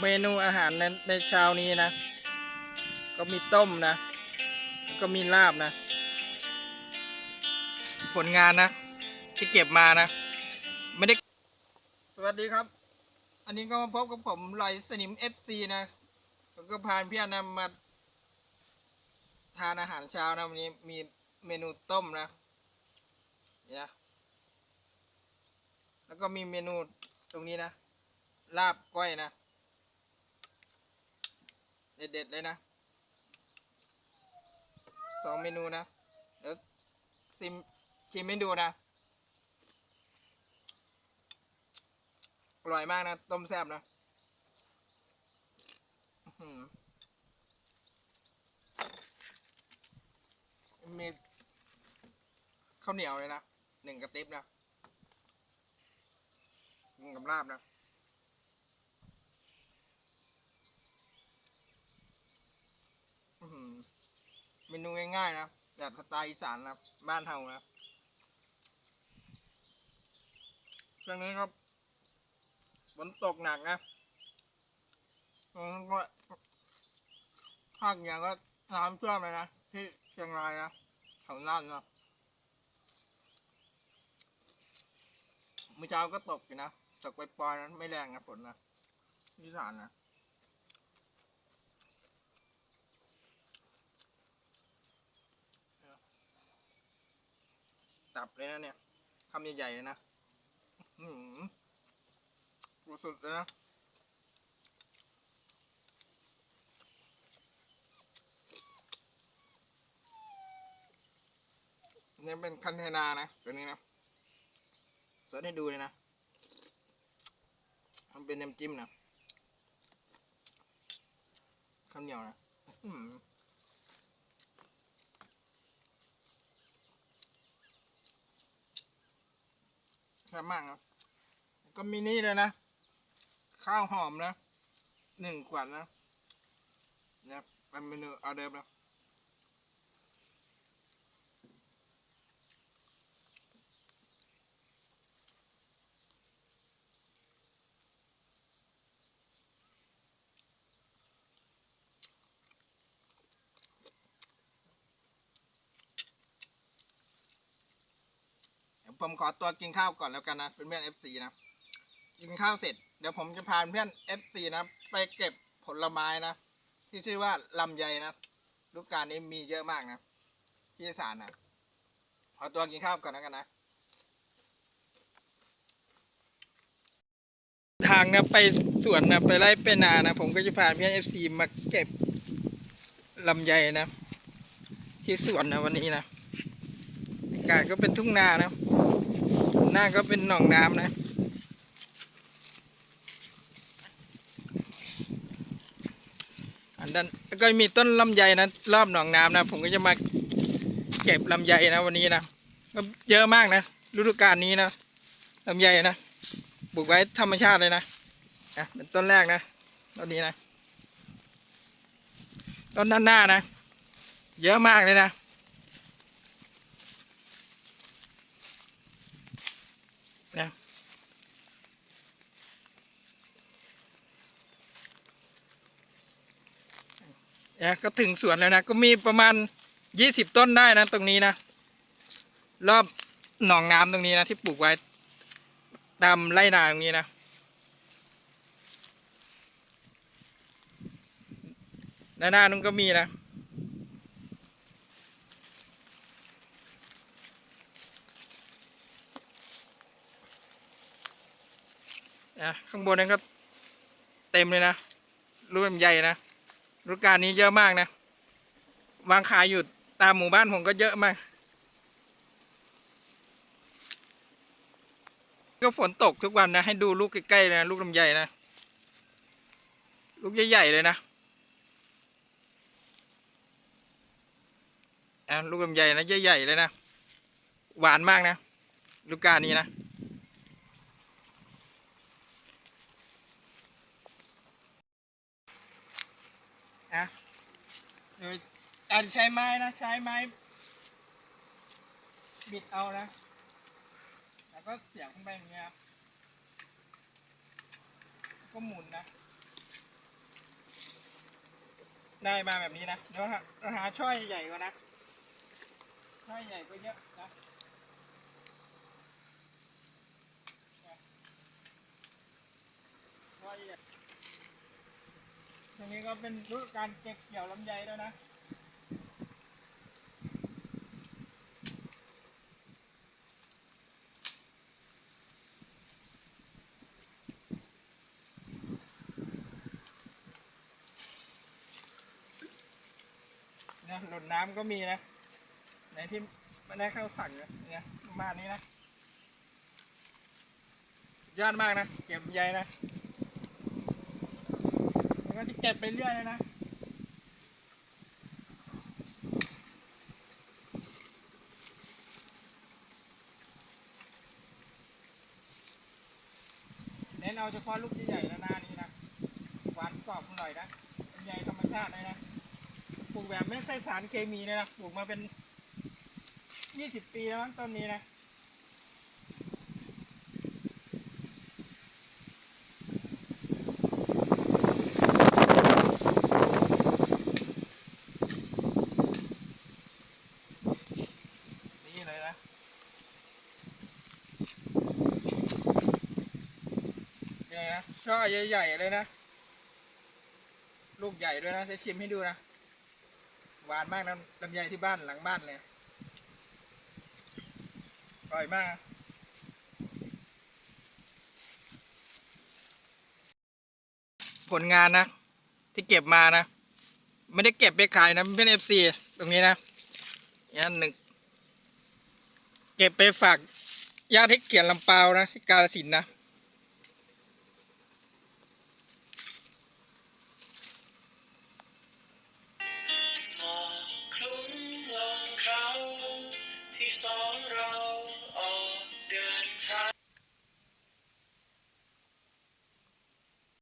เมนูอาหารในในเช้านี้นะ ก็มีต้มนะ ก็มีลาบนะ ผลงานนะ ที่เก็บมานะ ไม่ได้ สวัสดีครับ อันนี้ก็มาพบกับผมลอยสนิม FC นะผมก็พานพี่อนะมา ทานอาหารเช้านะวันนี้มีเมนูต้มนะเนี่ยแล้วก็มีเมนูตรงนี้นะ ลาบก้อยนะ เด็ดๆเลยนะสองเมนูนะเดี๋ยวซิมชิมให้ดูนะอร่อยมากนะต้มแซ่บนะมีข้าวเหนียวเลยนะหนึ่งกระติบนะกับลาบนะ อื้อหือ เมนูง่ายๆนะแบบสไตล์อีสานนะบ้านเฮานะช่วงนี้ครับฝนตกหนักนะก็ภาคเหนือก็น้ำท่วมเลยนะที่เชียงรายนะแถวน่านนะเมื่อเช้าก็ตกอยู่นะตกไปปล่อยนะไม่แรงนะฝนนะที่สานนะ ตับเลยนะเนี่ยคำใหญ่ๆเลยนะอื้อหือสุดๆเลยนะเนี่ยเป็นคันเทนานะตัวนี้นะสดให้ดูเลยนะ มันเป็นน้ำจิ้มนะข้าวเหนียวนะ อื้อ หือแซ่บมากนะก็มีนี่เลยนะ ข้าวหอมนะหนึ่งขวดนะเนี่ยเป็นเมนูอาเดิมนะ ผมขอตัวกินข้าวก่อนแล้วกันนะเป็นเพื่อนเอฟซีนะกินข้าวเสร็จเดี๋ยวผมจะพาเพื่อนเอฟซีนะไปเก็บผลไม้นะที่ชื่อว่าลำไยนะฤดูกกาลนี้มีเยอะมากนะที่สานนะขอตัวกินข้าวก่อนแล้วกันนะทางนะไปสวนนะไปไร่ไปนานะผมก็จะพาเพื่อนเอฟซีมาเก็บลำไยนะที่สวนนะวันนี้นะอากาศก็เป็นทุ่งนานะ หน้าก็เป็นหนองน้ำนะ อันนั้นก็มีต้นลำไยนะรอบหนองน้ำนะ ผมก็จะมาเก็บลำไยนะวันนี้นะก็เยอะมากนะฤดูกาลนี้นะลำไยนะปลูกไว้ธรรมชาติเลยนะนะเป็นต้นแรกนะต้นนี้นะ ต้นด้านหน้านะ เยอะมากเลยนะ นะเนี่ยก็ถึงสวนแล้วนะ ก็มีประมาณยี่สิบต้นได้นะ ตรงนี้นะ รอบหนองน้ำตรงนี้นะ ที่ปลูกไว้ตามไร่นาตรงนี้นะด้านหน้านู้นก็มีนะ นะข้างบนนั้นก็เต็มเลยนะรูปใหญ่นะรูปการนี้เยอะมากนะ วางขายอยู่ตามหมู่บ้านผมก็เยอะมาก ก็ฝนตกทุกวันนะ ให้ดูลูกใกล้ๆเลยนะลูกลำไยนะ ลูกใหญ่ๆเลยนะลูกลำไยนะใหญ่ๆเลยนะ หวานมากนะ ลูกการนี้นะ นะโดยการใช้ไม้นะ ใช้ไม้ บิดเอานะ แล้วก็เสียบเข้าไปอย่างเงี้ยก็หมุนนะ ได้มาแบบนี้นะเดี๋ยวหาหาช่อยใหญ่กว่านะช่อยใหญ่ก็เยอะนะช่อยใหญ่ ตรงนี้ก็เป็นฤดูการเก็บเกี่ยวลำไยแล้วนะ นะหล่นน้ำก็มีนะ ในที่ไม่ได้เข้าสั่งนะเนี่ยประมาณนี้นะยอดมากนะ เก็บใยนะ แล้วก็จะเก็บไปเรื่อยเลยนะเน้นเอาเฉพาะลูกใหญ่ๆแล้วหน้านี้นะหวานกรอบอร่อยนะลำไยธรรมชาติเลยนะปลูกแบบไม่ใส่สารเคมีเลยนะปลูกมาเป็นยี่สิบปีแล้วมั้งต้นนี้นะ นี่เลยนะ นะช่อใหญ่ๆเลยนะ ลูกใหญ่ด้วยนะจะชิมให้ดูนะหวานมากนะลำไยที่บ้านหลังบ้านเลยอร่อยมากผลงานนะ ที่เก็บมานะ ไม่ได้เก็บไปขายนะเป็นเอฟซีตรงนี้นะอันหนึ่งเก็บไปฝากญาติที่เกียรลำเปานะที่กาลสินนะ